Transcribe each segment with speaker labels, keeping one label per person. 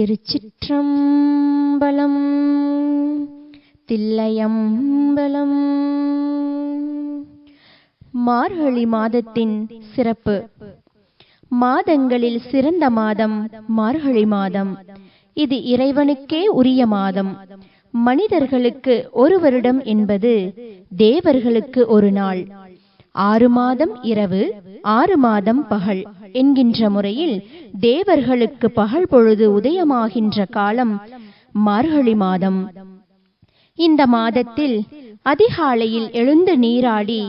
Speaker 1: திருச்சிற்றம்பலம் தில்லையம்பலம். மார்கழி மாதத்தின் சிறப்பு. மாதங்களில் சிறந்த மாதம் மார்கழி மாதம். இது இறைவனுக்கே உரிய மாதம். மனிதர்களுக்கு ஒரு வருடம் என்பது தேவர்களுக்கு ஒரு நாள். ஆறு மாதம் இரவு ஆறு மாதம் பகல். என்கின்ற முறையில் தேவர்களுக்கு பகல் பொழுது உதயமாகின்ற காலம் மார்கழி மாதம். இந்த மாதத்தில் அதிகாலையில் எழுந்து நீராடி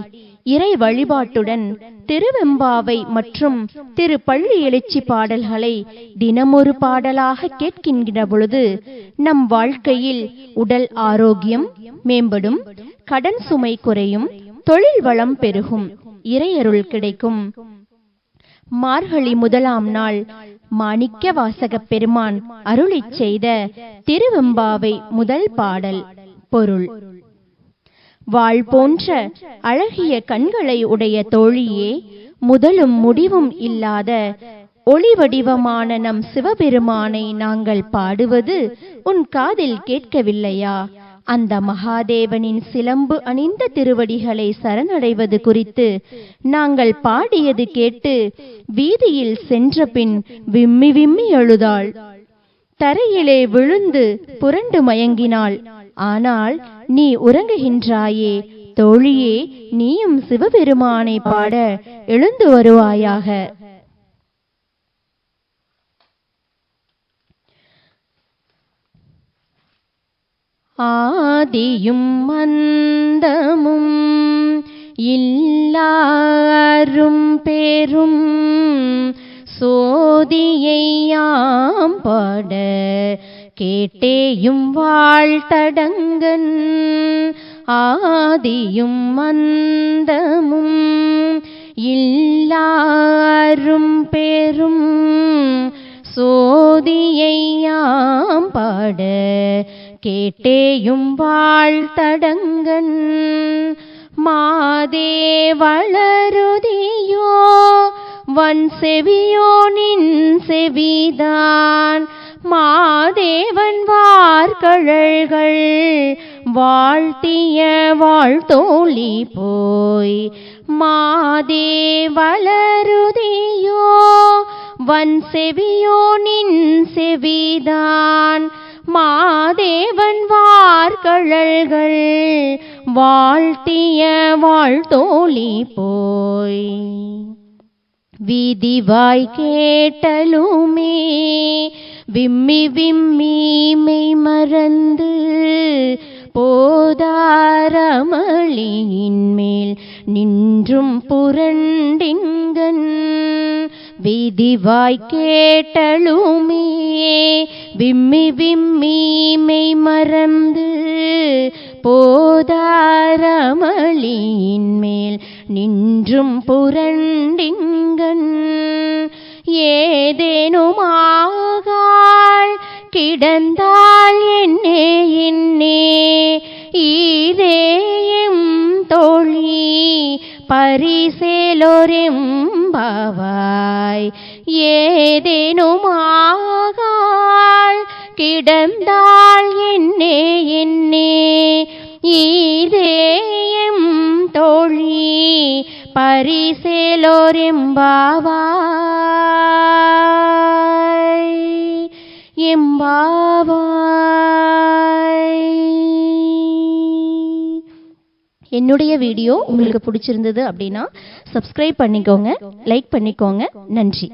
Speaker 1: இறை வழிபாட்டுடன் திருவெம்பாவை மற்றும் திரு பள்ளி எழுச்சி பாடல்களை தினமொரு பாடலாக கேட்கின்ற பொழுது நம் வாழ்க்கையில் உடல் ஆரோக்கியம் மேம்படும் கடன் சுமை குறையும் தொழில் வளம் பெருகும் இறையருள் கிடைக்கும். மார்கழி முதலாம் நாள் மாணிக்க வாசகப் பெருமான் அருளிச் செய்த திருவெம்பாவை முதல் பாடல். பொருள். வாழ் போன்ற அழகிய கண்களை உடைய தோழியே முதலும் முடிவும் இல்லாத ஒளி வடிவமான நம் சிவபெருமானை நாங்கள் பாடுவது உன் காதில் கேட்கவில்லையா? அந்த மகாதேவனின் சிலம்பு அணிந்த திருவடிகளை சரணடைவது குறித்து நாங்கள் பாடியது கேட்டு வீதியில் சென்ற பின் விம்மி விம்மி எழுதாள். தரையிலே விழுந்து புரண்டு மயங்கினாள். ஆனால் நீ உறங்குகின்றாயே தோழியே நீயும் சிவபெருமானை பாட எழுந்து வருவாயாக. ஆதியும் மந்தமும் இல்லாரும் பெரும் சோதியையாம் பாட கேட்டேயும் வாழ்த்தடங்கன் ஆதியும் மந்தமும் இல்லாரும் பெரும் சோதியையாம் பாட கேட்டேயும் வாழ்த்தடங்கன் மாதே வளருதியோ வன் செவியோ நின் செவிதான். மாதேவன் வார்கழல்கள் வாழ்த்திய வாழ்த்தோழி போய் மாதே வளருதியோ வன் செவியோ நின் செவிதான். மாதேவன் வார்கழல்கள் வாழ்த்திய வாழ்த்தோழி போய். விதிவாய் கேட்டலுமே விம்மி விம்மி மெய் மறந்து போதாரமளி விதிவாய் கேட்டலுமே. விம்மி விம்மி மெய் மறந்து போதாரமளியின் மேல் நின்றும் புரண்டிங்கன். ஏதேனுமாகாள் கிடந்தாள் என்னே என்னே. ஈரேயும் தோழி பரிசே பரிசேலோரெம் பாவாய் ஏதேனுமாகாள் கிடந்தாள் என்னே என்னே. ஈரேயம் தோழி பரிசேலோரெம்பாவாய். என்னுடைய வீடியோ உங்களுக்கு பிடிச்சிருந்தது அப்படின்னா சப்ஸ்கிரைப் பண்ணிக்கோங்க லைக் பண்ணிக்கோங்க. நன்றி.